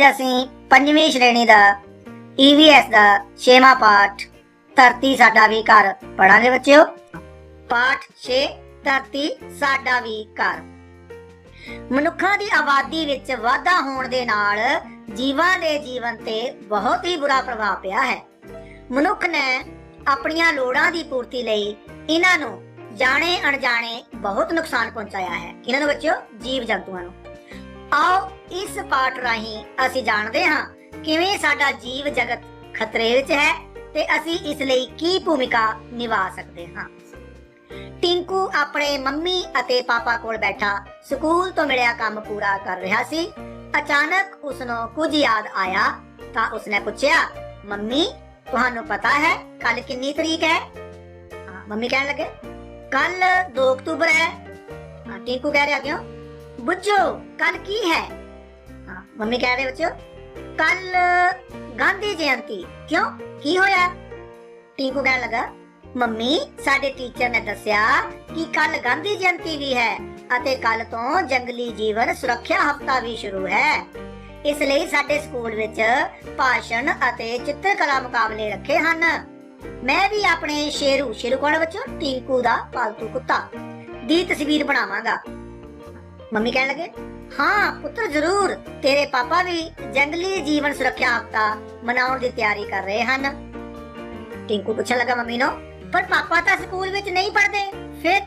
ਅੱਜ ਅਸੀਂ ਪੰਜਵੀਂ ਸ਼੍ਰੇਣੀ ਦਾ EVS ਦਾ ਛੇਵਾਂ ਪਾਠ, ਧਰਤੀ ਸਾਡਾ ਵੀ ਘਰ ਪੜਾਂਗੇ ਬੱਚਿਓ। ਪਾਠ 6 ਧਰਤੀ ਸਾਡਾ ਵੀ ਘਰ। ਮਨੁੱਖਾਂ ਦੀ ਆਬਾਦੀ ਵਿੱਚ ਵਾਧਾ ਹੋਣ ਦੇ ਨਾਲ ਜੀਵਾਂ ਦੇ ਜੀਵਨ ਤੇ ਬਹੁਤ ਹੀ ਬੁਰਾ ਪ੍ਰਭਾਵ ਪਿਆ ਹੈ। ਮਨੁੱਖ ਨੇ ਆਪਣੀਆਂ ਲੋੜਾਂ ਦੀ ਪੂਰਤੀ ਲਈ ਇਹਨਾਂ ਨੂੰ ਜਾਣੇ ਅਣਜਾਣੇ ਬਹੁਤ ਨੁਕਸਾਨ ਪਹੁੰਚਾਇਆ ਹੈ। ਇਹਨਾਂ ਨੂੰ ਬੱਚਿਓ ਜੀਵ ਜੰਤੂਆਂ ਨੂੰ। ਆਓ, ਇਸ ਪਾਠ ਰਾਹੀਂ ਅਸੀਂ ਜਾਣਦੇ ਹਾਂ ਕਿਵੇਂ ਸਾਡਾ ਜੀਵ ਜਗਤ ਖਤਰੇ ਵਿੱਚ ਹੈ ਤੇ ਅਸੀਂ ਇਸ ਲਈ ਕੀ ਭੂਮਿਕਾ ਨਿਭਾ ਸਕਦੇ ਹਾਂ। ਟਿੰਕੂ ਆਪਣੇ ਮੰਮੀ ਅਤੇ ਪਾਪਾ ਕੋਲ ਬੈਠਾ ਸਕੂਲ ਤੋਂ ਮਿਲਿਆ ਕੰਮ ਪੂਰਾ ਕਰ ਰਿਹਾ ਸੀ। ਅਚਾਨਕ ਉਸ ਨੂੰ ਕੁਝ ਯਾਦ ਆਇਆ ਤਾਂ ਉਸਨੇ ਪੁੱਛਿਆ, ਮੰਮੀ, ਤੁਹਾਨੂੰ ਪਤਾ ਹੈ ਕੱਲ ਕਿੰਨੀ ਤਰੀਕ ਹੈ? ਮੰਮੀ ਕਹਿਣ ਲੱਗੇ ਕੱਲ 2 ਅਕਤੂਬਰ ਹੈ, ਟਿੰਕੂ ਕਹਿ ਰਿਹਾ, ਕਿਉਂ? ਬੁੱਝੋ ਕੱਲ ਕੀ ਹੈ ਹਾਂ ਮੰਮੀ ਕਹਿ ਰਹੇ ਬੱਚੋ ਕੱਲ ਗਾਂਧੀ ਜਯੰਤੀ ਕਿਉਂ ਕੀ ਹੋਇਆ ਟਿੰਕੂ ਕਹਿਣ ਲੱਗਾ ਮੰਮੀ ਸਾਡੇ ਟੀਚਰ ਨੇ ਦੱਸਿਆ ਕਿ ਕੱਲ ਗਾਂਧੀ ਜਯੰਤੀ ਵੀ ਹੈ ਅਤੇ ਕੱਲ ਤੋਂ ਜੰਗਲੀ ਜੀਵਨ ਸੁਰੱਖਿਆ ਹਫਤਾ ਵੀ ਸ਼ੁਰੂ ਹੈ ਇਸ ਲਈ ਸਾਡੇ ਸਕੂਲ ਵਿੱਚ ਭਾਸ਼ਣ ਅਤੇ ਚਿੱਤਰਕਲਾ ਮੁਕਾਬਲੇ ਰੱਖੇ ਹਨ ਮੈਂ ਵੀ ਆਪਣੇ ਸ਼ੇਰੂ ਸ਼ੇਰੂ ਕੋਲ ਬੱਚੋ ਟਿੰਕੂ ਦਾ ਪਾਲਤੂ ਕੁੱਤਾ ਦੀ ਤਸਵੀਰ ਬਣਾਵਾਂਗਾ ਮੰਮੀ ਕਹਿਣ ਲੱਗੇ, ਹਾਂ, ਪੁੱਤਰ ਜ਼ਰੂਰ, ਤੇਰੇ ਪਾਪਾ ਵੀ ਜੰਗਲੀ ਜੀਵਨ ਸੁਰੱਖਿਆ ਹਫਤਾ ਮਨਾਉਣ ਦੀ ਤਿਆਰੀ ਕਰ ਰਹੇ ਹਨ। ਟਿੰਕੂ ਪੁੱਛਣ ਲੱਗਾ ਮੰਮੀ ਨੂੰ, ਪਰ ਪਾਪਾ ਤਾਂ ਸਕੂਲ ਵਿੱਚ ਨਹੀਂ ਪੜ੍ਹਦੇ? ਫਿਰ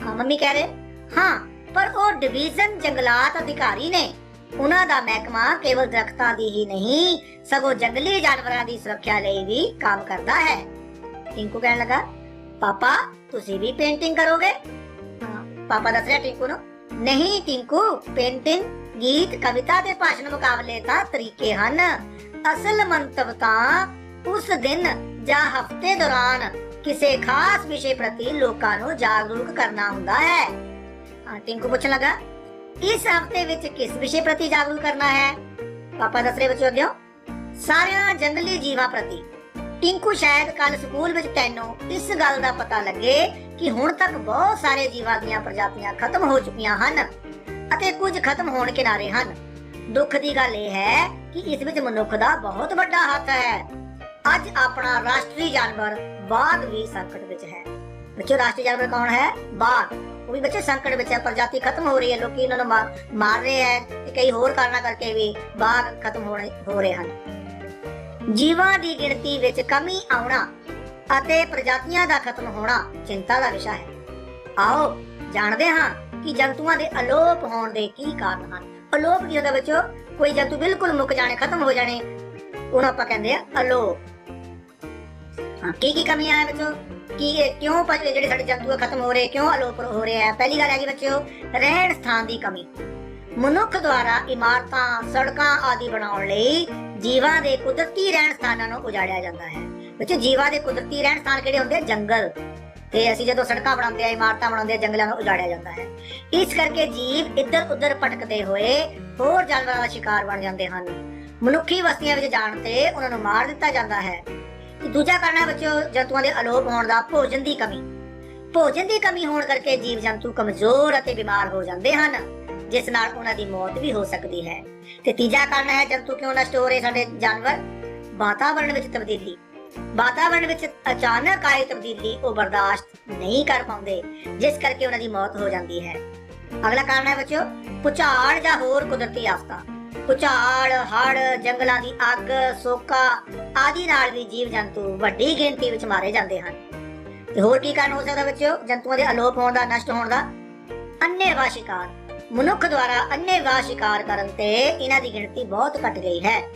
ਮੰਮੀ ਕਹਿ ਰਹੇ, ਹਾਂ, ਪਰ ਉਹ ਡਿਵੀਜ਼ਨ ਜੰਗਲਾਤ ਅਧਿਕਾਰੀ ਨੇ। ਉਹਨਾਂ ਦਾ ਮਹਿਕਮਾ ਕੇਵਲ ਦਰਖਤਾਂ ਦੀ ਹੀ ਨਹੀਂ, ਸਗੋਂ ਜੰਗਲੀ ਜਾਨਵਰਾਂ ਦੀ ਸੁਰੱਖਿਆ ਲਈ ਵੀ ਕੰਮ ਕਰਦਾ ਹੈ। ਟਿੰਕੂ ਕਹਿਣ ਲੱਗਾ, ਪਾਪਾ, ਤੁਸੀਂ ਵੀ ਪੇਂਟਿੰਗ ਕਰੋਗੇ? ਹਾਂ, ਪਾਪਾ ਦੱਸ ਰਿਹਾ ਟਿੰਕੂ ਨੂੰ ਨਹੀਂ, ਟਿੰਕੂ, ਪੇਂਟਿੰਗ, ਗੀਤ, ਕਵਿਤਾ ਤੇ ਭਾਸ਼ਣ ਮੁਕਾਬਲੇ ਤਾਂ ਤਰੀਕੇ ਹਨ। ਅਸਲ ਮੰਤਵ ਤਾਂ ਉਸ ਦਿਨ ਜਾਂ ਹਫ਼ਤੇ ਦੌਰਾਨ ਕਿਸੇ ਖਾਸ ਵਿਸ਼ੇ ਪ੍ਰਤੀ ਲੋਕਾਂ ਨੂੰ ਜਾਗਰੂਕ ਕਰਨਾ ਹੁੰਦਾ ਹੈ। ਹਾਂ, ਟਿੰਕੂ ਪੁੱਛਣ ਲੱਗਾ, ਇਸ ਹਫ਼ਤੇ ਵਿੱਚ ਕਿਸ ਵਿਸ਼ੇ ਪ੍ਰਤੀ ਜਾਗਰੂਕ ਕਰਨਾ ਹੈ? ਪਾਪਾ ਦੱਸ ਰਹੇ ਬੱਚਿਓ ਅੱਗੇ ਸਾਰਿਆਂ ਜੰਗਲੀ ਜੀਵਾਂ ਪ੍ਰਤੀ ਟਿੰਕੂ ਸ਼ਾਇਦ ਕੱਲ ਸਕੂਲ ਵਿੱਚ ਤੈਨੂੰ ਇਸ ਗੱਲ ਦਾ ਪਤਾ ਲੱਗੇ ਕਿ ਹੁਣ ਤੱਕ ਬਹੁਤ ਸਾਰੇ ਜੀਵਾਂ ਦੀਆਂ ਪ੍ਰਜਾਤੀਆਂ ਖਤਮ ਹੋ ਚੁੱਕੀਆਂ ਹਨ ਅਤੇ ਕੁਝ ਖਤਮ ਹੋਣ ਕਿਨਾਰੇ ਹਨ। ਦੁੱਖ ਦੀ ਗੱਲ ਇਹ ਹੈ ਕਿ ਇਸ ਵਿੱਚ ਮਨੁੱਖ ਦਾ ਬਹੁਤ ਵੱਡਾ ਹੱਥ ਹੈ। ਅੱਜ ਆਪਣਾ ਰਾਸ਼ਟਰੀ ਜਾਨਵਰ ਬਾਘ ਵੀ ਸੰਕਟ ਵਿੱਚ ਹੈ। ਬੱਚੋ ਰਾਸ਼ਟਰੀ ਜਾਨਵਰ ਕੌਣ ਹੈ? ਬਾਘ ਉਹ ਵੀ ਬੱਚੇ, ਸੰਕਟ ਵਿੱਚ ਹੈ, ਪ੍ਰਜਾਤੀ ਖਤਮ ਹੋ ਰਹੀ ਹੈ, ਲੋਕੀ ਇਹਨਾਂ ਨੂੰ ਮਾਰ ਰਹੇ ਹੈ ਤੇ ਕਈ ਹੋਰ ਕਾਰਨਾਂ ਕਰਕੇ ਵੀ ਬਾਗ ਖਤਮ ਹੋ ਰਹੇ ਹਨ। ਜੀਵਾਂ ਦੀ ਗਿਣਤੀ ਵਿੱਚ ਕਮੀ ਆਉਣਾ ਅਤੇ ਪ੍ਰਜਾਤੀਆਂ ਦਾ ਖਤਮ ਹੋਣਾ ਚਿੰਤਾ ਦਾ ਵਿਸ਼ਾ ਹੈ। ਆਓ ਜਾਣਦੇ ਹਾਂ ਕਿ ਜੰਤੂਆਂ ਦੇ ਅਲੋਪ ਹੋਣ ਦੇ ਕੀ ਕਾਰਨ ਹਨ। ਅਲੋਪ ਕੀ ਹੁੰਦਾ ਬੱਚੋ ਕੋਈ ਜੰਤੂ ਬਿਲਕੁਲ ਮੁੱਕ ਜਾਣੇ, ਖਤਮ ਹੋ ਜਾਣੇ, ਉਹਨੂੰ ਆਪਾਂ ਕਹਿੰਦੇ ਆ ਅਲੋਪ। ਹਾਂ, ਕੀ ਕੀ ਕਮੀਆਂ ਹੈ ਬੱਚੋ ਕੀ ਇਹ ਕਿਉਂ ਪ- ਜਿਹੜੇ ਸਾਡੇ ਜੰਤੂ ਆ ਖਤਮ ਹੋ ਰਹੇ, ਕਿਉਂ ਅਲੋਪ ਹੋ ਰਹੇ ਆ? ਪਹਿਲੀ ਗੱਲ ਹੈਗੀ ਬੱਚਿਓ, ਰਹਿਣ ਸਥਾਨ ਦੀ ਕਮੀ। ਮਨੁੱਖ ਦੁਆਰਾ ਇਮਾਰਤਾਂ, ਸੜਕਾਂ ਆਦਿ ਬਣਾਉਣ ਲਈ ਜੀਵਾਂ ਦੇ ਕੁਦਰਤੀ ਰਹਿਣ ਸਥਾਨਾਂ ਨੂੰ ਉਜਾੜਿਆ ਜਾਂਦਾ ਹੈ। ਬੱਚੋ, ਜੀਵਾਂ ਦੇ ਕੁਦਰਤੀ ਰਹਿਣ ਸਥਾਨ ਕਿਹੜੇ ਹੁੰਦੇ ਜੰਗਲ। ਤੇ ਅਸੀਂ ਜਦੋਂ ਸੜਕਾਂ ਬਣਾਉਂਦੇ ਆ, ਇਮਾਰਤਾਂ ਬਣਾਉਂਦੇ ਆ, ਜੰਗਲਾਂ ਨੂੰ ਉਜਾੜਿਆ ਜਾਂਦਾ ਹੈ। ਇਸ ਕਰਕੇ ਜੀਵ ਇੱਧਰ ਉੱਧਰ ਭਟਕਦੇ ਹੋਏ ਹੋਰ ਜਾਨਵਰਾਂ ਦਾ ਸ਼ਿਕਾਰ ਬਣ ਜਾਂਦੇ ਹਨ। ਮਨੁੱਖੀ ਵਸਤੀਆਂ ਵਿੱਚ ਜਾਣ ਤੇ ਉਹਨਾਂ ਨੂੰ ਮਾਰ ਦਿੱਤਾ ਜਾਂਦਾ ਹੈ। ਦੂਜਾ ਕਾਰਨ ਹੈ ਬੱਚਿਓ, ਜੰਤੂਆਂ ਦੇ ਅਲੋਪ ਹੋਣ ਦਾ ਭੋਜਨ ਦੀ ਕਮੀ। ਭੋਜਨ ਦੀ ਕਮੀ ਹੋਣ ਕਰਕੇ ਜੀਵ ਜੰਤੂ ਕਮਜ਼ੋਰ ਅਤੇ ਬਿਮਾਰ ਹੋ ਜਾਂਦੇ ਹਨ। ਜਿਸ ਨਾਲ ਉਹਨਾਂ ਦੀ ਮੌਤ ਵੀ ਹੋ ਸਕਦੀ ਹੈ। ਤੇ ਤੀਜਾ ਕਾਰਨ ਹੈ ਜੰਤੂ ਕਿਉਂ ਨਸ਼ਟ ਹੋ ਰਹੇ ਸਾਡੇ ਜਾਨਵਰ ਵਾਤਾਵਰਣ ਵਿੱਚ ਤਬਦੀਲੀ। ਵਾਤਾਵਰਣ ਵਿੱਚ ਅਚਾਨਕ ਆਈ ਤਬਦੀਲੀ ਉਹ ਬਰਦਾਸ਼ਤ ਨਹੀਂ ਕਰ ਪਾਉਂਦੇ, ਜਿਸ ਕਰਕੇ ਉਹਨਾਂ ਦੀ ਮੌਤ ਹੋ ਜਾਂਦੀ ਹੈ। ਅਗਲਾ ਕਾਰਨ ਹੈ ਬੱਚਿਓ ਭੁਚਾਲ ਜਾਂ ਹੋਰ ਕੁਦਰਤੀ ਆਫਤਾਂ। ਭੁਚਾਲ ਹੜ ਜੰਗਲਾਂ ਦੀ ਅੱਗ, ਸੋਕਾ ਆਦਿ ਨਾਲ ਵੀ ਜੀਵ ਜੰਤੂ ਵੱਡੀ ਗਿਣਤੀ ਵਿੱਚ ਮਾਰੇ ਜਾਂਦੇ ਹਨ। ਤੇ ਹੋਰ ਕੀ ਕਾਰਨ ਹੋ ਸਕਦਾ ਬੱਚਿਓ? ਜੰਤੂਆਂ ਦੇ ਅਲੋਪ ਹੋਣ ਦਾ, ਨਸ਼ਟ ਹੋਣ ਦਾ ਅੰਨੇਵਾ ਸ਼ਿਕਾਰ। ਮਨੁੱਖ ਦੁਆਰਾ ਅੰਨੇਵਾਹ ਸ਼ਿਕਾਰ ਕਰਨ ਤੇ ਇਹਨਾਂ ਦੀ ਗਿਣਤੀ ਬਹੁਤ ਘਟ ਗਈ ਹੈ।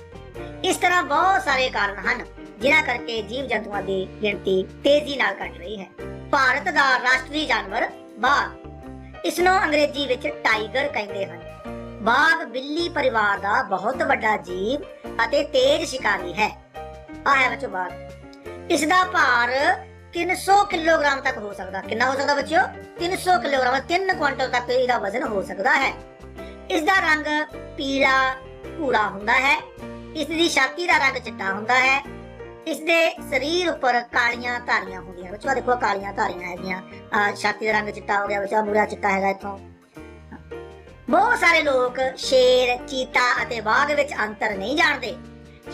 ਇਸ ਤਰ੍ਹਾਂ ਬਹੁਤ ਸਾਰੇ ਕਾਰਨ ਹਨ, ਜਿਨ੍ਹਾਂ ਕਰਕੇ ਜੀਵ ਜੰਤੂਆਂ ਦੀ ਗਿਣਤੀ ਤੇਜ਼ੀ ਨਾਲ ਘਟ ਰਹੀ ਹੈ। ਭਾਰਤ ਦਾ ਰਾਸ਼ਟਰੀ ਜਾਨਵਰ ਬਾਘ। ਇਸ ਨੂੰ ਅੰਗਰੇਜ਼ੀ ਵਿੱਚ ਟਾਈਗਰ ਕਹਿੰਦੇ ਹਨ। ਬਾਗ ਬਿੱਲੀ ਪਰਿਵਾਰ ਦਾ ਬਹੁਤ ਵੱਡਾ ਜੀਵ ਅਤੇ ਤੇਜ਼ ਸ਼ਿਕਾਰੀ ਹੈ। ਆਹ ਹੈ ਬੱਚੋ ਬਾਘ। ਇਸ ਦਾ ਭਾਰ 300 ਕਿਲੋਗ੍ਰਾਮ ਤੱਕ ਹੋ ਸਕਦਾ ਕਿੰਨਾ ਹੋ ਸਕਦਾ ਬੱਚਿਓ 300 ਕਿਲੋਗ੍ਰਾਮ 3 ਕੁਇੰਟਲ ਤੱਕ ਇਹਦਾ ਵਜ਼ਨ ਹੋ ਸਕਦਾ ਹੈ ਇਸ ਦਾ ਰੰਗ ਪੀਲਾ ਭੂਰਾ ਹੁੰਦਾ ਹੈ ਇਸ ਦੀ ਛਾਤੀ ਦਾ ਰੰਗ ਚਿੱਟਾ ਹੁੰਦਾ ਹੈ ਇਸ ਦੇ ਸਰੀਰ ਉੱਪਰ ਕਾਲੀਆਂ ਧਾਰੀਆਂ ਹੁੰਦੀਆਂ ਬੱਚੋ ਦੇਖੋ ਕਾਲੀਆਂ ਧਾਰੀਆਂ ਹੈਗੀਆਂ ਛਾਤੀ ਦਾ ਰੰਗ ਚਿੱਟਾ ਹੋ ਗਿਆ ਬੱਚਾ ਮੂਰਾ ਚਿੱਟਾ ਹੈਗਾ ਇੱਥੋਂ ਬਹੁਤ ਸਾਰੇ ਲੋਕ ਸ਼ੇਰ ਚੀਤਾ ਅਤੇ ਬਾਘ ਵਿੱਚ ਅੰਤਰ ਨਹੀਂ ਜਾਣਦੇ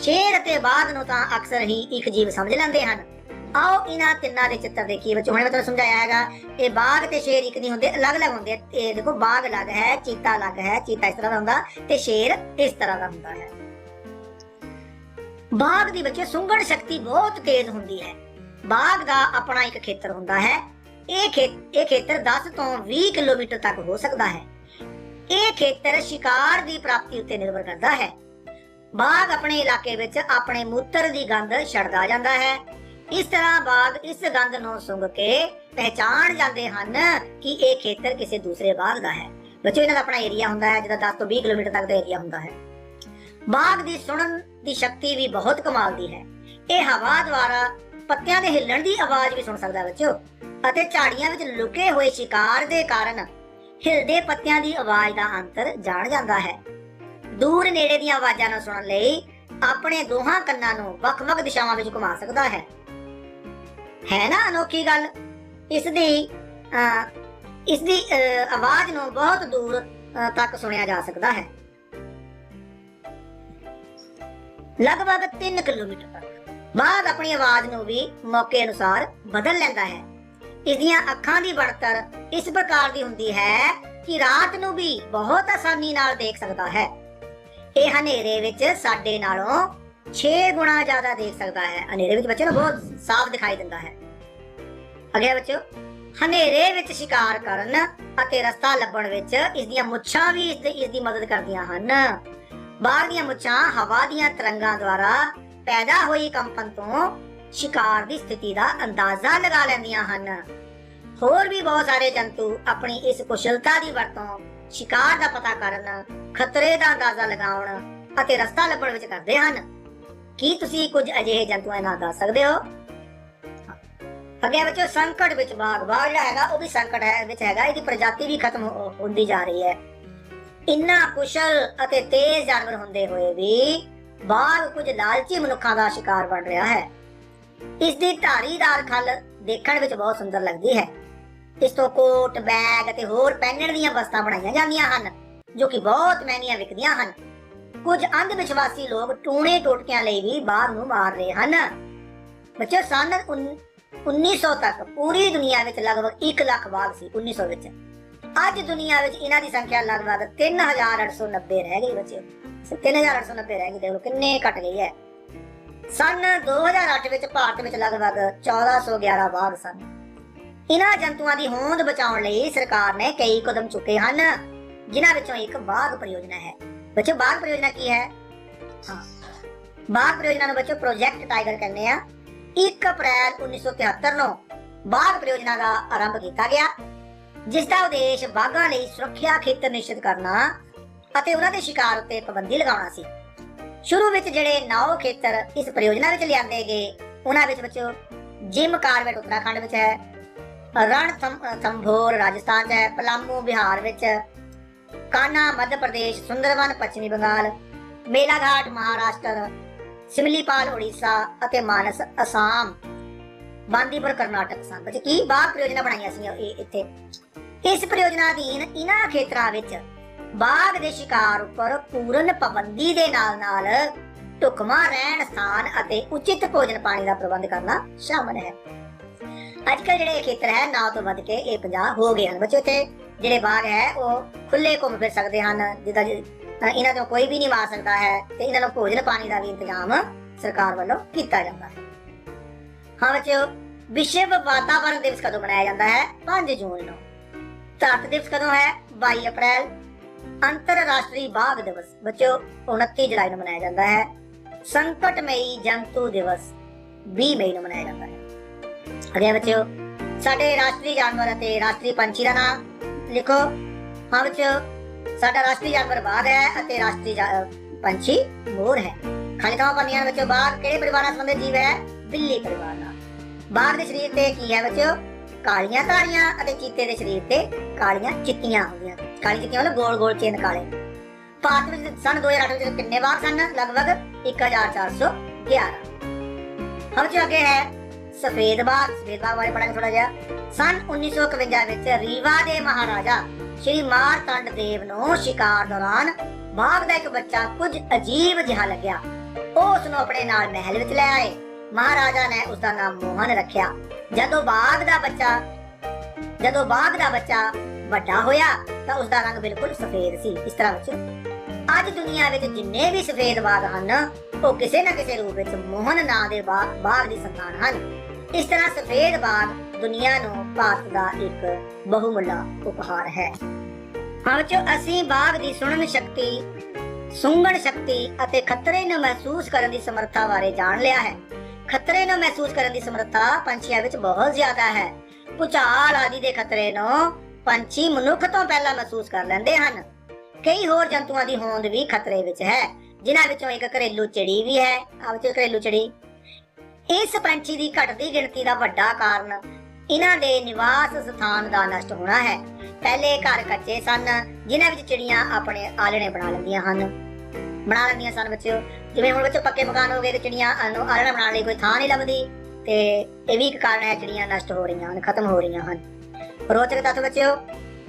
ਸ਼ੇਰ ਅਤੇ ਬਾਗ ਨੂੰ ਤਾਂ ਅਕਸਰ ਹੀ ਇੱਕ ਜੀਵ ਸਮਝ ਲੈਂਦੇ ਹਨ ਆਓ ਇਹਨਾਂ ਤਿੰਨਾਂ ਦੇ ਚਿੱਤਰ ਦੇਖੀਏ। ਬੱਚੋ ਹੁਣੇ ਮੈਂ ਤੁਹਾਨੂੰ ਸਮਝਾਇਆ ਹੈਗਾ ਇਹ ਬਾਘ ਤੇ ਸ਼ੇਰ ਇੱਕ ਨਹੀਂ ਹੁੰਦੇ, ਅਲੱਗ-ਅਲੱਗ ਹੁੰਦੇ ਇਹ ਦੇਖੋ ਬਾਘ ਅਲੱਗ ਹੈ, ਚੀਤਾ ਅਲੱਗ ਹੈ, ਚੀਤਾ ਇਸ ਤਰ੍ਹਾਂ ਦਾ ਹੁੰਦਾ ਤੇ ਸ਼ੇਰ ਇਸ ਤਰ੍ਹਾਂ ਦਾ ਹੁੰਦਾ ਹੈ। ਬਾਘ ਦੀ ਬੱਚੇ ਸੁੰਘਣ ਸ਼ਕਤੀ ਬਹੁਤ ਤੇਜ਼ ਹੁੰਦੀ ਹੈ। ਬਾਘ ਦਾ ਆਪਣਾ ਇੱਕ ਖੇਤਰ ਹੁੰਦਾ ਹੈ। ਇਹ ਖੇ, ਇਹ ਖੇਤਰ 10 ਤੋਂ 20 ਕਿਲੋਮੀਟਰ ਤੱਕ ਹੋ ਸਕਦਾ ਹੈ। ਇਹ ਖੇਤਰ ਸ਼ਿਕਾਰ ਦੀ ਪ੍ਰਾਪਤੀ ਉੱਤੇ ਨਿਰਭਰ ਕਰਦਾ ਹੈ। ਬਾਗ ਆਪਣੇ ਇਲਾਕੇ ਵਿੱਚ ਆਪਣੇ ਮੂਤਰ ਦੀ ਗੰਧ ਛੱਡਦਾ ਜਾਂਦਾ ਹੈ। ਇਸ ਤਰ੍ਹਾਂ ਬਾਗ ਇਸ ਗੰਧ ਨੂੰ ਸੁੰਘ ਕੇ ਪਹਿਚਾਣ ਜਾਂਦੇ ਹਨ ਕਿ ਇਹ ਖੇਤਰ ਕਿਸੇ ਦੂਸਰੇ ਬਾਗ ਦਾ ਹੈ। ਬੱਚੋ ਇਹਨਾਂ ਦਾ ਆਪਣਾ ਏਰੀਆ ਹੁੰਦਾ ਹੈ ਜਿਹਦਾ 10 ਤੋਂ 20 ਕਿਲੋਮੀਟਰ ਤੱਕ ਦਾ ਏਰੀਆ ਹੁੰਦਾ ਹੈ। ਬਾਘ ਦੀ ਸੁਣਨ ਦੀ ਸ਼ਕਤੀ ਵੀ ਬਹੁਤ ਕਮਾਲ ਦੀ ਹੈ। ਇਹ ਹਵਾ ਦੁਆਰਾ ਪੱਤਿਆਂ ਦੇ ਹਿੱਲਣ ਦੀ ਆਵਾਜ਼ ਵੀ ਸੁਣ ਸਕਦਾ ਹੈ ਬੱਚੋ ਅਤੇ ਝਾੜੀਆਂ ਵਿੱਚ ਲੁਕੇ ਹੋਏ ਸ਼ਿਕਾਰ ਦੇ ਕਾਰਨ ਹਿਲਦੇ ਪੱਤਿਆਂ ਦੀ ਆਵਾਜ਼ ਦਾ ਅੰਤਰ ਜਾਣ ਜਾਂਦਾ ਹੈ। ਦੂਰ ਨੇੜੇ ਦੀਆਂ ਆਵਾਜ਼ਾਂ ਨੂੰ ਸੁਣਨ ਲਈ ਆਪਣੇ ਦੋਹਾਂ ਕੰਨਾਂ ਨੂੰ ਵੱਖ-ਵੱਖ ਦਿਸ਼ਾਵਾਂ ਵਿੱਚ ਘੁਮਾ ਸਕਦਾ ਹੈ। ਹੈ ਨਾ ਅਨੋਖੀ ਗੱਲ? ਇਸ ਦੀ ਇਸ ਦੀ ਆਵਾਜ਼ ਨੂੰ ਬਹੁਤ ਦੂਰ ਤੱਕ ਸੁਣਿਆ ਜਾ ਸਕਦਾ ਹੈ। ਲਗਭਗ 3 ਕਿਲੋਮੀਟਰ ਤੱਕ। ਬਾਅਦ ਆਪਣੀ ਆਵਾਜ਼ ਨੂੰ ਵੀ ਮੌਕੇ ਅਨੁਸਾਰ ਬਦਲ ਲੈਂਦਾ ਹੈ। ਇਸ ਦੀਆਂ ਅੱਖਾਂ ਦੀ ਬਣਤਰ ਇਸ ਪ੍ਰਕਾਰ ਦੀ ਹੁੰਦੀ ਹੈ ਕਿ ਰਾਤ ਨੂੰ ਵੀ ਬਹੁਤ ਆਸਾਨੀ ਨਾਲ ਦੇਖ ਸਕਦਾ ਹੈ। ਇਹ ਹਨੇਰੇ ਵਿੱਚ ਸਾਡੇ ਨਾਲੋਂ 6 ਗੁਣਾ ਜ਼ਿਆਦਾ ਦੇਖ ਸਕਦਾ ਹੈ ਹਨੇਰੇ ਵਿੱਚ ਬੱਚੇ ਨੂੰ ਬਹੁਤ ਸਾਫ਼ ਦਿਖਾਈ ਦਿੰਦਾ ਹੈ ਅਗੇ ਬੱਚੋ ਹਨੇਰੇ ਵਿੱਚ ਸ਼ਿਕਾਰ ਕਰਨ ਅਤੇ ਰਸਤਾ ਲੱਭਣ ਵਿੱਚ ਇਸ ਦੀਆਂ ਮੁੱਛਾਂ ਵੀ ਇਸ ਦੀ ਮਦਦ ਕਰਦੀਆਂ ਹਨ ਬਾਹਰ ਦੀਆਂ ਮੁੱਛਾਂ ਹਵਾ ਦੀਆਂ ਤਰੰਗਾਂ ਦੁਆਰਾ ਪੈਦਾ ਹੋਈ ਕੰਪਨ ਤੋਂ ਸ਼ਿਕਾਰ ਦੀ ਸਥਿਤੀ ਦਾ ਅੰਦਾਜ਼ਾ ਲਗਾ ਲੈਂਦੀਆਂ ਹਨ ਹੋਰ ਵੀ ਬਹੁਤ ਸਾਰੇ ਜੰਤੂ ਆਪਣੀ ਇਸ ਕੁਸ਼ਲਤਾ ਦੀ ਵਰਤੋਂ ਸ਼ਿਕਾਰ ਦਾ ਪਤਾ ਕਰਨ ਖਤਰੇ ਦਾ ਅੰਦਾਜ਼ਾ ਲਗਾਉਣ ਅਤੇ ਰਸਤਾ ਲੱਭਣ ਵਿੱਚ ਕਰਦੇ ਹਨ ਕੀ ਤੁਸੀਂ ਕੁਝ ਅਜਿਹੇ ਜੰਤੂਆਂ ਦਾ ਦੱਸ ਸਕਦੇ ਹੋ? ਅੱਗੇ ਬੱਚੋ ਸੰਕਟ ਵਿੱਚ ਬਾਗ ਬਾਗ ਜਿਹੜਾ ਹੈਗਾ, ਉਹ ਵੀ ਸੰਕਟ ਹੈ, ਵਿੱਚ ਹੈਗਾ, ਇਹਦੀ ਪ੍ਰਜਾਤੀ ਵੀ ਖਤਮ ਹੁੰਦੀ ਜਾ ਰਹੀ ਹੈ। ਇੰਨਾ ਕੁਸ਼ਲ ਅਤੇ ਤੇਜ਼ ਜਾਨਵਰ ਹੁੰਦੇ ਹੋਏ ਵੀ ਬਾਗ ਕੁਝ ਲਾਲਚੀ ਮਨੁੱਖਾਂ ਦਾ ਸ਼ਿਕਾਰ ਬਣ ਰਿਹਾ ਹੈ। ਇਸ ਦੀ ਧਾਰੀਦਾਰ ਖੱਲ ਦੇਖਣ ਵਿੱਚ ਬਹੁਤ ਸੁੰਦਰ ਲੱਗਦੀ ਹੈ। ਇਸ ਤੋਂ ਕੋਟ, ਬੈਗ ਅਤੇ ਹੋਰ ਪਹਿਨਣ ਦੀਆਂ ਵਸਤਾਂ ਬਣਾਈਆਂ ਜਾਂਦੀਆਂ ਹਨ, ਜੋ ਕਿ ਬਹੁਤ ਮਹਿੰਗੀਆਂ ਵਿਕਦੀਆਂ ਹਨ। ਕੁਝ ਅੰਧ ਵਿਸ਼ਵਾਸੀ ਲੋਕ ਟੂਣੇ ਟੋਟਕਿਆਂ ਲਈ ਵੀ ਬਾਗ ਨੂੰ ਮਾਰ ਰਹੇ ਹਨ। ਬੱਚੇ ਸਨ 1900 ਤੱਕ ਪੂਰੀ ਦੁਨੀਆ ਵਿੱਚ ਲਗਭਗ 1 ਲੱਖ ਬਾਗ ਸੀ 1900 ਵਿੱਚ। ਅੱਜ ਦੁਨੀਆ ਵਿੱਚ ਇਹਨਾਂ ਦੀ ਸੰਖਿਆ ਲਗਭਗ 3890 ਰਹਿ ਗਈ ਬੱਚਿਓ। 3890 ਰਹਿ ਗਈ ਦੇਖ ਲਓ ਕਿੰਨੇ ਘਟ ਗਈ ਹੈ। ਸਨ 2008 ਵਿੱਚ ਭਾਰਤ ਵਿੱਚ ਲਗਭਗ 1411 ਬਾਗ ਸਨ। ਇਹਨਾਂ ਜੰਤੂਆਂ ਦੀ ਹੋਂਦ ਬਚਾਉਣ ਲਈ ਸਰਕਾਰ ਨੇ ਕਈ ਕਦਮ ਚੁੱਕੇ ਹਨ, ਜਿਨ੍ਹਾਂ ਵਿੱਚੋਂ ਇੱਕ ਬਾਗ ਪਰਿਯੋਜਨਾ ਹੈ। ਬੱਚੋ ਬਾਗ ਪਰਿਯੋਜਨਾ ਕੀ ਹੈ? ਹਾਂ। ਬਾਗ ਪਰਿਯੋਜਨਾ ਨੂੰ ਬੱਚੋ ਪ੍ਰੋਜੈਕਟ ਟਾਈਗਰ ਕਹਿੰਦੇ ਆ। 1 ਅਪ੍ਰੈਲ 1973 ਨੂੰ ਬਾਗ ਪਰਿਯੋਜਨਾ ਦਾ ਆਰੰਭ ਕੀਤਾ ਗਿਆ, ਜਿਸ ਦਾ ਉਦੇਸ਼ ਬਾਗਾਂ ਲਈ ਸੁਰੱਖਿਆ ਖੇਤਰ ਨਿਸ਼ਚਿਤ ਕਰਨਾ ਅਤੇ ਉਹਨਾਂ ਦੇ ਸ਼ਿਕਾਰ ਉੱਤੇ ਪਾਬੰਦੀ ਲਗਾਉਣਾ ਸੀ। ਸ਼ੁਰੂ ਵਿੱਚ ਜਿਹੜੇ ਨੌ ਖੇਤਰ ਇਸ ਪਰਿਯੋਜਨਾ ਵਿੱਚ ਲਿਆਂਦੇ ਗਏ, ਉਹਨਾਂ ਵਿੱਚ ਬੱਚੋ, ਜਿਮ ਕਾਰਬੇਟ ਉੱਤਰਾਖੰਡ ਵਿੱਚ ਹੈ, ਰਣ ਸੰਭੋਰ ਰਾਜਸਥਾਨ 'ਚ ਹੈ, ਪਲਾਮੂ ਬਿਹਾਰ ਵਿੱਚ ਕਾਨਾ ਮੱਧ ਪ੍ਰਦੇਸ਼ ਸੁੰਦਰਬਨ ਪੱਛਮੀ ਬੰਗਾਲ ਮੇਲਾਘਾਟ ਮਹਾਰਾਸ਼ਟਰ ਸਿਮਲੀਪਾਲ ਉੜੀਸਾ ਅਤੇ ਮਾਨਸ ਅਸਾਮ ਬਾਂਦੀਪੁਰ ਕਰਨਾਟਕ ਸਨ ਬੱਚੇ ਕੀ ਬਾਗ ਪਰਿਯੋਜਨਾ ਬਣਾਈਆਂ ਸੀ ਇਹ ਇੱਥੇ ਇਸ ਪਰਿਯੋਜਨਾ ਅਧੀਨ ਇਹਨਾਂ ਖੇਤਰਾਂ ਵਿੱਚ ਬਾਗ ਦੇ ਸ਼ਿਕਾਰ ਉੱਪਰ ਪੂਰਨ ਪਾਬੰਦੀ ਦੇ ਨਾਲ ਨਾਲ ਢੁਕਵਾਂ ਰਹਿਣ ਸਥਾਨ ਅਤੇ ਉਚਿਤ ਭੋਜਨ ਪਾਣੀ ਦਾ ਪ੍ਰਬੰਧ ਕਰਨਾ ਸ਼ਾਮਲ ਹੈ ਅੱਜ ਕੱਲ੍ਹ ਜਿਹੜੇ ਇਹ ਖੇਤਰ ਹੈ, ਨਾ ਤੋਂ ਵੱਧ ਕੇ ਇਹ 50 ਹੋ ਗਏ ਹਨ। ਬੱਚੇ ਇੱਥੇ ਜਿਹੜੇ ਬਾਗ ਹੈ, ਉਹ ਖੁੱਲੇ ਘੁੰਮ ਫਿਰ ਸਕਦੇ ਹਨ, ਜਿੱਦਾਂ ਇਹਨਾਂ ਤੋਂ ਕੋਈ ਵੀ ਨਹੀਂ ਮਾਰ ਸਕਦਾ ਹੈ ਤੇ ਇਹਨਾਂ ਨੂੰ ਭੋਜਨ ਪਾਣੀ ਦਾ ਵੀ ਇੰਤਜ਼ਾਮ ਸਰਕਾਰ ਵੱਲੋਂ ਕੀਤਾ ਜਾਂਦਾ ਹੈ। ਹਾਂ ਬੱਚਿਓ, ਵਿਸ਼ਵ ਵਾਤਾਵਰਣ ਦਿਵਸ ਕਦੋਂ ਮਨਾਇਆ ਜਾਂਦਾ ਹੈ? 5 ਜੂਨ ਨੂੰ। ਧਰਤ ਦਿਵਸ ਕਦੋਂ ਹੈ? 22 ਅਪ੍ਰੈਲ। ਅੰਤਰਰਾਸ਼ਟਰੀ ਬਾਗ ਦਿਵਸ। ਬੱਚਿਓ 29 ਜੁਲਾਈ ਨੂੰ ਮਨਾਇਆ ਜਾਂਦਾ ਹੈ। ਸੰਕਟਮਈ ਜੰਤੂ ਦਿਵਸ। 20 ਮਈ ਨੂੰ ਮਨਾਇਆ ਜਾਂਦਾ ਹੈ। ਅਗੇ ਬੱਚਿਓ, ਸਾਡੇ ਰਾਸ਼ਟਰੀ ਜਾਨਵਰ ਅਤੇ ਰਾਸ਼ਟਰੀ ਪੰਛੀ ਦਾ ਨਾਮ ਲਿਖੋ। ਹਾਂ ਬੱਚਿਓ, ਸਾਡਾ ਰਾਸ਼ਟਰੀ ਜਾਨਵਰ ਬਾਘ ਹੈ ਅਤੇ ਰਾਸ਼ਟਰੀ ਪੰਛੀ ਮੋਰ ਹੈ। ਖਾਲੀ ਥਾਵਾਂ ਪੰਨੀਆਂ ਵਿੱਚੋਂ ਬਾਗ ਕਿਹੜੇ ਪਰਿਵਾਰ ਨਾਲ ਸੰਬੰਧਿਤ ਜੀਵ ਹੈ? ਬਿੱਲੀ ਪਰਿਵਾਰ ਨਾਲ। ਬਾਘ ਦੇ ਸਰੀਰ ਤੇ ਕੀ ਹੈ ਬੱਚਿਓ? ਕਾਲੀਆਂ ਧਾਰੀਆਂ ਅਤੇ ਚੀਤੇ ਦੇ ਸਰੀਰ ਤੇ ਕਾਲੀਆਂ ਚਿੱਟੀਆਂ ਹੁੰਦੀਆਂ ਕਾਲੀ ਚਿੱਟੀਆਂ ਮਤਲਬ ਗੋਲ ਗੋਲ ਚਿੰਨ ਕਾਲੇ। ਭਾਰਤ ਵਿੱਚ ਸਨ 2008 ਵਿੱਚ ਕਿੰਨੇ ਬਾਗ ਸਨ? ਲਗਭਗ 1411 ਹਮ ਜੋ ਅੱਗੇ ਹੈ ਸਫੇਦ ਬਾਗ ਸਫੇਦ ਬਾਗ ਬਾਰੇ ਪੜਾਂਗੇ ਥੋੜਾ ਜਿਹਾ। ਸਨ 1951 ਵਿੱਚ ਰੀਵਾ ਦੇ ਮਹਾਰਾਜਾ ਸ਼੍ਰੀ ਮਾਰਤੰਡ ਦੇਵ ਨੂੰ ਸ਼ਿਕਾਰ ਦੌਰਾਨ ਬਾਘ ਦਾ ਇੱਕ ਬੱਚਾ ਕੁਝ ਅਜੀਬ ਜਿਹਾ ਲੱਗਿਆ। ਉਹ ਉਸ ਨੂੰ ਆਪਣੇ ਨਾਲ ਮਹਿਲ ਵਿੱਚ ਲੈ ਆਏ। ਮਹਾਰਾਜਾ ਨੇ ਉਸ ਦਾ ਨਾਮ ਮੋਹਨ ਰੱਖਿਆ। ਜਦੋਂ ਬਾਗ ਦਾ ਬੱਚਾ, ਜਦੋਂ ਬਾਗ ਦਾ ਬੱਚਾ ਵੱਡਾ ਹੋਇਆ, ਤਾਂ ਉਸ ਦਾ ਰੰਗ ਬਿਲਕੁਲ ਸਫੇਦ ਸੀ। ਇਸ ਤਰ੍ਹਾਂ ਵਿੱਚ ਅੱਜ ਦੁਨੀਆ ਵਿੱਚ ਜਿੰਨੇ ਵੀ ਸਫੇਦ ਬਾਘ ਹਨ ਉਹ ਕਿਸੇ ਨਾ ਕਿਸੇ ਰੂਪ ਵਿੱਚ ਮੋਹਨ ਨਾਂ ਦੇ ਬਾਘ ਦੀ ਸੰਤਾਨ ਹਨ। ਇਸ ਤਰ੍ਹਾਂ ਸਫੇਦ ਬਾਘ ਦੁਨੀਆ ਨੂੰ ਭਾਰਤ ਦਾ ਇੱਕ ਬਹੁਮੁੱਲਾ ਉਪਹਾਰ ਹੈ। ਹਾਂ ਅਸੀਂ ਬਾਘ ਦੀ ਸੁਣਨ ਸ਼ਕਤੀ ਸੁੰਘਣ ਸ਼ਕਤੀ ਅਤੇ ਖਤਰੇ ਨੂੰ ਮਹਿਸੂਸ ਕਰਨ ਦੀ ਸਮਰੱਥਾ ਬਾਰੇ ਜਾਣ ਲਿਆ ਹੈ। ਖਤਰੇ ਨੂੰ ਮਹਿਸੂਸ ਕਰਨ ਦੀ ਸਮਰੱਥਾ ਪੰਛੀਆਂ ਵਿੱਚ ਬਹੁਤ ਜ਼ਿਆਦਾ ਹੈ। ਭੁਚਾਲ ਆਦਿ ਦੇ ਖਤਰੇ ਨੂੰ ਪੰਛੀ ਮਨੁੱਖ ਤੋਂ ਪਹਿਲਾਂ ਮਹਿਸੂਸ ਕਰ ਲੈਂਦੇ ਹਨ। ਕਈ ਹੋਰ ਜੰਤੂਆਂ ਦੀ ਹੋਂਦ ਵੀ ਖਤਰੇ ਵਿੱਚ ਹੈ। ਜਿਨ੍ਹਾਂ ਵਿੱਚੋਂ ਇੱਕ ਘਰੇਲੂ ਚਿੜੀ ਵੀ ਹੈ ਆ ਘਰੇਲੂ ਚਿੜੀ। ਇਸ ਪੰਛੀ ਦੀ ਘਟਦੀ ਗਿਣਤੀ ਦਾ ਵੱਡਾ ਕਾਰਨ ਇਹਨਾਂ ਦੇ ਨਿਵਾਸ ਸਥਾਨ ਦਾ ਨਸ਼ਟ ਹੋਣਾ ਹੈ। ਪਹਿਲੇ ਘਰ ਕੱਚੇ ਸਨ, ਜਿਨ੍ਹਾਂ ਵਿੱਚ ਚਿੜੀਆਂ ਆਪਣੇ ਆਲਣੇ ਬਣਾ ਲੈਂਦੀਆਂ ਹਨ। ਬਣਾ ਲੈਂਦੀਆਂ ਸਨ ਬੱਚਿਓ ਜਿਵੇਂ ਹੁਣ ਬੱਚੋ ਪੱਕੇ ਮਕਾਨ ਹੋ ਗਏ ਤੇ ਚਿੜੀਆਂ ਨੂੰ ਆਲਣਾ ਬਣਾਉਣ ਲਈ ਕੋਈ ਥਾਂ ਨਹੀਂ ਲੱਭਦੀ, ਤੇ ਇਹ ਵੀ ਇੱਕ ਕਾਰਨ ਹੈ, ਚਿੜੀਆਂ ਨਸ਼ਟ ਹੋ ਰਹੀਆਂ ਹਨ, ਖਤਮ ਹੋ ਰਹੀਆਂ ਹਨ। ਰੋਚਕ ਤੱਥ ਬੱਚਿਓ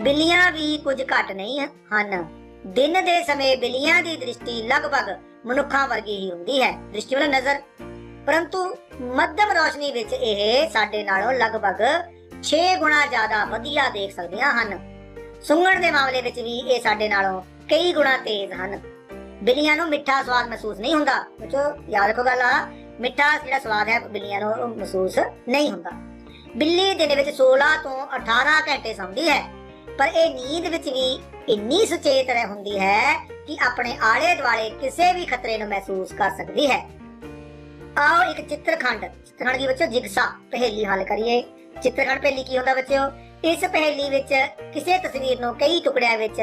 ਬਿੱਲੀਆਂ ਵੀ ਕੁਝ ਘੱਟ ਨਹੀਂ ਹਨ। ਦਿਨ ਦੇ ਸਮੇਂ ਬਿੱਲੀਆਂ ਦੀ ਦ੍ਰਿਸ਼ਟੀ ਲਗਭਗ ਮਨੁੱਖਾਂ ਵਰਗੀ ਹੀ ਹੁੰਦੀ ਹੈ। ਦ੍ਰਿਸ਼ਟੀ ਵਾਲਾ ਨਜ਼ਰ। ਪਰੰਤੂ ਮੱਧਮ ਰੋਸ਼ਨੀ ਵਿੱਚ ਇਹ ਸਾਡੇ ਨਾਲੋਂ ਲਗਭਗ 6 ਗੁਣਾ ਜ਼ਿਆਦਾ ਵਧੀਆ ਦੇਖ ਸਕਦੀਆਂ ਹਨ। ਸੁੰਘਣ ਦੇ ਮਾਮਲੇ ਵਿੱਚ ਵੀ ਇਹ ਸਾਡੇ ਨਾਲੋਂ ਕਈ ਗੁਣਾ ਤੇਜ਼ ਹਨ। ਬਿੱਲੀਆਂ ਨੂੰ ਮਿੱਠਾ ਸਵਾਦ ਮਹਿਸੂਸ ਨਹੀਂ ਹੁੰਦਾ। ਬੱਚੋ, ਯਾਦ ਰੱਖੋ ਗੱਲ ਆ, ਮਿੱਠਾ ਜਿਹੜਾ ਸਵਾਦ ਹੈ, ਬਿੱਲੀਆਂ ਨੂੰ ਮਹਿਸੂਸ ਨਹੀਂ ਹੁੰਦਾ। ਬਿੱਲੀ ਦਿਨ ਵਿੱਚ 16 ਤੋਂ 18 ਘੰਟੇ ਸੌਂਦੀ ਹੈ, ਪਰ ਇਹ ਨੀਂਦ ਵਿੱਚ ਵੀ ਇੰਨੀ ਸੁਚੇਤ ਰਹਿ ਹੁੰਦੀ ਹੈ ਕਿ ਆਪਣੇ ਆਲੇ ਦੁਆਲੇ ਕਿਸੇ ਵੀ ਖਤਰੇ ਨੂੰ ਮਹਿਸੂਸ ਕਰ ਸਕਦੀ ਹੈ। ਆਓ ਇੱਕ ਚਿੱਤਰਖੰਡ ਚਿੱਤਰਖੰਡ ਦੀ ਬੱਚੋ ਜਿਗਸਾ, ਪਹੇਲੀ ਹੱਲ ਕਰੀਏ। ਚਿੱਤਰਖੰਡ ਪਹੇਲੀ ਕੀ ਹੁੰਦਾ ਬੱਚਿਓ? ਇਸ ਪਹੇਲੀ ਵਿੱਚ ਕਿਸੇ ਤਸਵੀਰ ਨੂੰ ਕਈ ਟੁਕੜਿਆਂ ਵਿੱਚ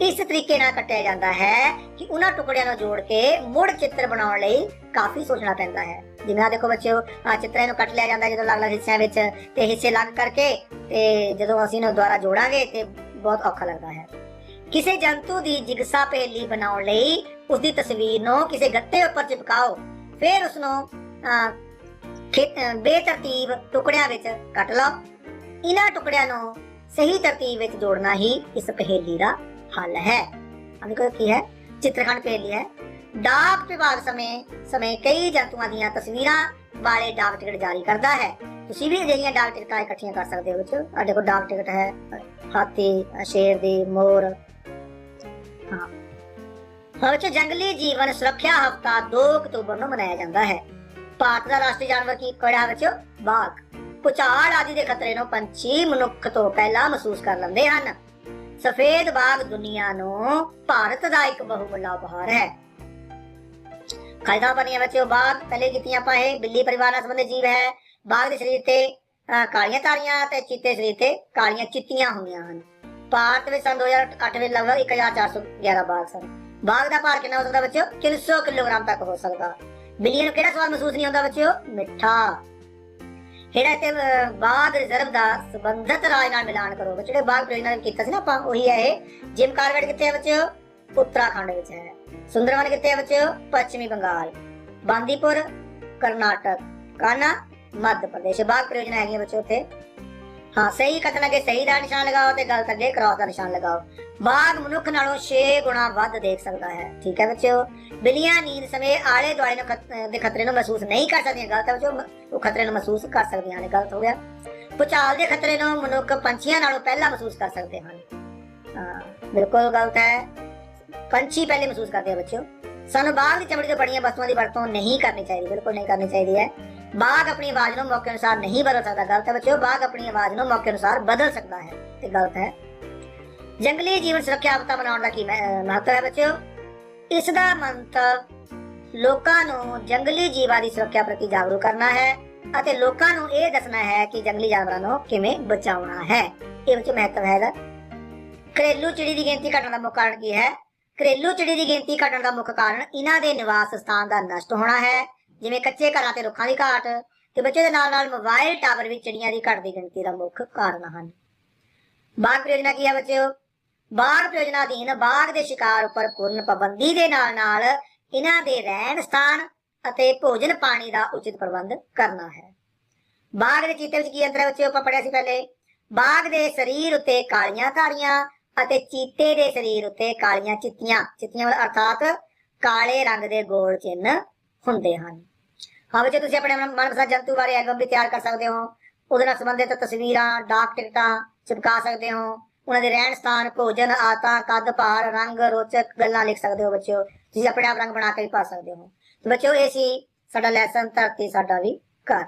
ਇਸ ਤਰੀਕੇ ਨਾਲ ਕੱਟਿਆ ਜਾਂਦਾ ਹੈ ਕਿ ਉਹਨਾਂ ਟੁਕੜਿਆਂ ਨੂੰ ਜੋੜ ਕੇ ਮੁੜ ਚਿੱਤਰ ਬਣਾਉਣ ਲਈ ਕਾਫੀ ਸੋਚਣਾ ਪੈਂਦਾ ਹੈ। ਜਿਵੇਂ ਆ ਦੇਖੋ ਬੱਚਿਓ ਆ ਚਿੱਤਰਾਂ ਨੂੰ ਕੱਟ ਲਿਆ ਜਾਂਦਾ ਜਦੋਂ ਅਲੱਗ-ਅਲੱਗ ਹਿੱਸਿਆਂ ਵਿੱਚ ਤੇ ਹਿੱਸੇ ਲੱਗ ਕਰਕੇ ਤੇ ਜਦੋਂ ਅਸੀਂ ਇਹਨੂੰ ਦੁਬਾਰਾ ਜੋੜਾਂਗੇ ਤੇ ਬਹੁਤ ਔਖਾ ਲੱਗਦਾ ਹੈ। ਕਿਸੇ ਜੰਤੂ ਦੀ ਜਿਗਸਾ ਪਹੇਲੀ ਬਣਾਉਣ ਲਈ ਉਸ ਦੀ ਤਸਵੀਰ ਨੂੰ ਕਿਸੇ ਗੱਤੇ ਉੱਪਰ ਚਿਪਕਾਓ। ਫਿਰ ਉਸ ਨੂੰ ਬੇਤਰਤੀਬ ਟੁਕੜਿਆਂ ਵਿੱਚ ਕੱਟ ਲਓ। ਇਹਨਾਂ ਟੁਕੜਿਆਂ ਨੂੰ ਸਹੀ ਤਰਤੀਬ ਵਿੱਚ ਜੋੜਨਾ ਹੀ ਇਸ ਪਹੇਲੀ ਦਾ ਹੱਲ ਹੈ। ਅਭੀ ਕੀ ਹੈ, ਚਿੱਤਰਖੰਡ ਪਹੇਲੀ ਹੈ। ਡਾਕ ਵਿਭਾਗ ਸਮੇਂ ਸਮੇਂ ਕਈ ਜੰਤੂਆਂ ਦੀਆਂ ਤਸਵੀਰਾਂ ਵਾਲੇ ਡਾਕ ਟਿਕਟ ਜਾਰੀ ਕਰਦਾ ਹੈ। ਤੁਸੀਂ ਵੀ ਅਜਿਹੀਆਂ ਡਾਕ ਟਿਕਟਾਂ ਇਕੱਠੀਆਂ ਕਰ ਸਕਦੇ ਹੋ ਬੱਚੋ ਸਾਡੇ ਕੋਲ ਡਾਕ ਟਿਕਟ ਹੈ, ਹਾਥੀ, ਸ਼ੇਰ ਦੀ ਮੋਰ ਹਾਂ। ਜੰਗਲੀ ਜੀਵਨ ਸੁਰੱਖਿਆ ਹਫਤਾ 2 ਅਕਤੂਬਰ ਨੂੰ ਮਨਾਇਆ ਜਾਂਦਾ ਹੈ। ਭਾਰਤ ਦਾ ਰਾਸ਼ਟਰੀ ਜਾਨਵਰ ਕੀ ਕਿਹੜਾ ਹੈ ਬੱਚੋ ਬਾਘ ਆਦਿ ਦੇ ਖਤਰੇ ਨੂੰ ਪੰਛੀ ਮਨੁੱਖ ਤੋਂ ਪਹਿਲਾਂ ਮਹਿਸੂਸ ਕਰ ਲੈਂਦੇ ਹਨ। ਸਫੇਦ ਬਾਗ ਦੁਨੀਆ ਨੂੰ ਭਾਰਤ ਦਾ ਇੱਕ ਬਹੁਮੁੱਲਾ ਉਪਹਾਰ ਹੈ। ਕਾਇਦਾ ਬਣੀਆਂ ਬੱਚਿਓ ਬਾਘ ਪਹਿਲੇ ਕੀਤੀਆਂ ਆਪਾਂ ਇਹ ਬਿੱਲੀ ਪਰਿਵਾਰ ਨਾਲ ਸੰਬੰਧਿਤ ਜੀਵ ਹੈ। ਬਾਘ ਦੇ ਸਰੀਰ ਤੇ ਅਹ, ਕਾਲੀਆਂ ਤਾਰੀਆਂ ਤੇ ਚੀਤੇ ਸਰੀਰ ਤੇ ਕਾਲੀਆਂ ਚਿੱਟੀਆਂ ਹੁੰਦੀਆਂ ਹਨ। ਭਾਰਤ ਵਿੱਚ ਸੰਨ 2008 ਵਿੱਚ ਲਗਭਗ 1411 ਬਾਘ ਸਨ। ਬਾਘ ਦਾ ਭਾਰ ਕਿੰਨਾ ਹੋ ਸਕਦਾ ਬੱਚਿਓ? 300 ਕਿਲੋਗ੍ਰਾਮ ਤੱਕ ਹੋ ਸਕਦਾ। ਬਿੱਲੀਆਂ ਨੂੰ ਕਿਹੜਾ ਸਵਾਦ ਮਹਿਸੂਸ ਨਹੀਂ ਹੁੰਦਾ ਬੱਚਿਓ? ਮਿੱਠਾ। ਜਿਹੜਾ ਤੇ ਬਾਗ ਰਿਜ਼ਰਵ ਦਾ ਸੰਬੰਧਤ ਰਾਜ ਨਾਲ ਮਿਲਾਨ ਕਰੋ। ਜਿਹੜੇ ਬਾਗ ਪ੍ਰਯੋਜਨਾਂ ਕੀਤਾ ਸੀ ਨਾ, ਆਪਾਂ ਉਹੀ ਹੈ ਇਹ। ਜਿਮ ਕਾਰਬੇਟ ਕਿੱਥੇ ਹੈ ਬੱਚਿਓ? ਉੱਤਰਾਖੰਡ ਵਿੱਚ ਹੈ। ਸੁੰਦਰਵਨ ਕਿੱਥੇ ਹੈ ਬੱਚਿਓ? ਪੱਛਮੀ ਬੰਗਾਲ। ਬਾਂਦੀਪੁਰ, ਕਰਨਾਟਕ। ਕਾਨਾ, ਮੱਧ ਪ੍ਰਦੇਸ਼। ਬਾਗ ਪ੍ਰਯੋਜਨਾਂ ਹੈਗੀਆਂ ਬੱਚਿਓ ਉੱਥੇ। ਹਾਂ, ਸਹੀ ਕਥਨ ਅੱਗੇ ਸਹੀ ਦਾ ਨਿਸ਼ਾਨ ਲਗਾਓ ਤੇ ਗਲਤ ਅੱਗੇ ਕ੍ਰਾਸ ਦਾ ਨਿਸ਼ਾਨ ਲਗਾਓ। ਬਾਗ ਮਨੁੱਖ ਨਾਲੋਂ 6 ਗੁਣਾ ਵੱਧ ਦੇਖ ਸਕਦਾ ਹੈ। ਠੀਕ ਹੈ ਬੱਚਿਓ? ਬਿੱਲੀਆਂ ਨੀਂਦ ਸਮੇਂ ਆਲੇ ਦੁਆਲੇ ਨੂੰ ਦੇ ਖਤਰੇ ਨੂੰ ਮਹਿਸੂਸ ਨਹੀਂ ਕਰ ਸਕਦੀਆਂ। ਗਲਤ ਹੈ ਬੱਚਿਓ ਉਹ ਖਤਰੇ ਨੂੰ ਮਹਿਸੂਸ ਕਰ ਸਕਦੀਆਂ ਨੇ। ਗਲਤ ਹੋ ਗਿਆ। ਭੁਚਾਲ ਦੇ ਖਤਰੇ ਨੂੰ ਮਨੁੱਖ ਪੰਛੀਆਂ ਨਾਲੋਂ ਪਹਿਲਾਂ ਮਹਿਸੂਸ ਕਰ ਸਕਦੇ ਹਨ। ਬਿਲਕੁਲ ਗਲਤ ਹੈ। ਪੰਛੀ ਪਹਿਲੇ ਮਹਿਸੂਸ ਕਰਦੇ ਆ ਬੱਚਿਓ। ਸਾਨੂੰ ਬਾਗ ਦੀ ਚਮੜੀ ਤੋਂ ਬੜੀਆਂ ਵਸਤੂਆਂ ਦੀ ਵਰਤੋਂ ਨਹੀਂ ਕਰਨੀ ਚਾਹੀਦੀ। ਬਿਲਕੁਲ ਨਹੀਂ ਕਰਨੀ ਚਾਹੀਦੀ ਹੈ। ਬਾਗ ਆਪਣੀ ਆਵਾਜ਼ ਨੂੰ ਮੌਕੇ ਅਨੁਸਾਰ ਨਹੀਂ ਬਦਲ ਸਕਦਾ। ਗਲਤ ਹੈ ਬੱਚਿਓ, ਬਾਗ ਆਪਣੀ ਆਵਾਜ਼ ਨੂੰ ਮੌਕੇ ਅਨੁਸਾਰ ਬਦਲ ਸਕਦਾ ਹੈ ਤੇ ਗਲਤ ਹੈ। ਜੰਗਲੀ ਜੀਵਨ ਸੁਰੱਖਿਆ ਹਫ਼ਤਾ ਬਣਾਉਣ ਦਾ ਕੀ ਮਹੱਤਵ ਹੈ ਬੱਚਿਓ? ਇਸ ਦਾ ਮੰਤਵ ਲੋਕਾਂ ਨੂੰ ਜੰਗਲੀ ਜੀਵਾਂ ਦੀ ਸੁਰੱਖਿਆ ਪ੍ਰਤੀ ਜਾਗਰੂਕ ਕਰਨਾ ਹੈ ਅਤੇ ਲੋਕਾਂ ਨੂੰ ਇਹ ਦੱਸਣਾ ਹੈ ਕਿ ਜੰਗਲੀ ਜਾਨਵਰਾਂ ਨੂੰ ਕਿਵੇਂ ਬਚਾਉਣਾ ਹੈ। ਇਹ ਵਿੱਚ ਮਹੱਤਵ ਹੈ ਇਹਦਾ। ਘਰੇਲੂ ਚਿੜੀ ਦੀ ਗਿਣਤੀ ਘਟਣ ਦਾ ਮੁੱਖ ਕਾਰਨ ਕੀ ਹੈ? ਘਰੇਲੂ ਚਿੜੀ ਦੀ ਗਿਣਤੀ ਘਟਣ ਦਾ ਮੁੱਖ ਕਾਰਨ ਇਹਨਾਂ ਦੇ ਨਿਵਾਸ ਸਥਾਨ ਦਾ ਨਸ਼ਟ ਹੋਣਾ ਹੈ। ਜਿਵੇਂ ਕੱਚੇ ਘਰਾਂ ਤੇ ਰੁੱਖਾਂ ਦੀ ਘਾਟ ਤੇ ਬੱਚੇ ਦੇ ਨਾਲ ਨਾਲ ਮੋਬਾਈਲ ਟਾਵਰ ਵੀ ਚਿੜੀਆਂ ਦੀ ਘਟਦੀ ਗਿਣਤੀ ਦਾ ਮੁੱਖ ਕਾਰਨ ਹਨ। ਬਾਗ ਪ੍ਰਯੋਜਨਾ ਕੀ ਹੈ ਬੱਚਿਓ? ਬਾਗ ਪ੍ਰਯੋਜਨਾ ਅਧੀਨ ਬਾਗ ਦੇ ਸ਼ਿਕਾਰ ਉੱਪਰ ਪੂਰਨ ਪਾਬੰਦੀ ਦੇ ਨਾਲ ਨਾਲ ਇਹਨਾਂ ਦੇ ਰਹਿਣ ਸਥਾਨ ਅਤੇ ਭੋਜਨ ਪਾਣੀ ਦਾ ਉਚਿਤ ਪ੍ਰਬੰਧ ਕਰਨਾ ਹੈ। ਬਾਗ ਦੇ ਚੀਤੇ ਵਿੱਚ ਕੀ ਅੰਤਰ ਹੈ ਬੱਚਿਓ? ਆਪਾਂ ਪੜਿਆ ਸੀ ਪਹਿਲੇ। ਬਾਗ ਦੇ ਸਰੀਰ ਉੱਤੇ ਕਾਲੀਆਂ ਧਾਰੀਆਂ ਅਤੇ ਚੀਤੇ ਦੇ ਸਰੀਰ ਉੱਤੇ ਕਾਲੀਆਂ ਚਿੱਤੀਆਂ। ਚਿੱਤੀਆਂ ਅਰਥਾਤ ਕਾਲੇ ਰੰਗ ਦੇ ਗੋਲ ਚਿੰਨ੍ਹ ਹੁੰਦੇ ਹਨ। ਹਾਂ ਵਿੱਚ ਤੁਸੀਂ ਆਪਣੇ ਮਨਪਸੰਦ ਜੰਤੂ ਬਾਰੇ ਐਲਬਮ ਵੀ ਤਿਆਰ ਕਰ ਸਕਦੇ ਹੋ। ਉਹਦੇ ਨਾਲ ਸੰਬੰਧਿਤ ਤਸਵੀਰਾਂ ਡਾਕ ਟਿਕਟਾਂ ਚਿਪਕਾ ਸਕਦੇ ਹੋ। ਉਹਨਾਂ ਦੇ ਰਹਿਣ ਸਥਾਨ, ਭੋਜਨ, ਆਤਾ, ਕੱਦ, ਭਾਰ, ਰੰਗ, ਰੋਚਕ ਗੱਲਾਂ ਲਿਖ ਸਕਦੇ ਹੋ ਬੱਚਿਓ। ਤੁਸੀਂ ਆਪਣੇ ਆਪ ਰੰਗ ਬਣਾ ਕੇ ਵੀ ਪਾ ਸਕਦੇ ਹੋ। ਤੇ ਬੱਚਿਓ, ਇਹ ਸੀ ਸਾਡਾ ਲੈਸਨ ਧਰਤੀ ਸਾਡਾ ਵੀ ਘਰ।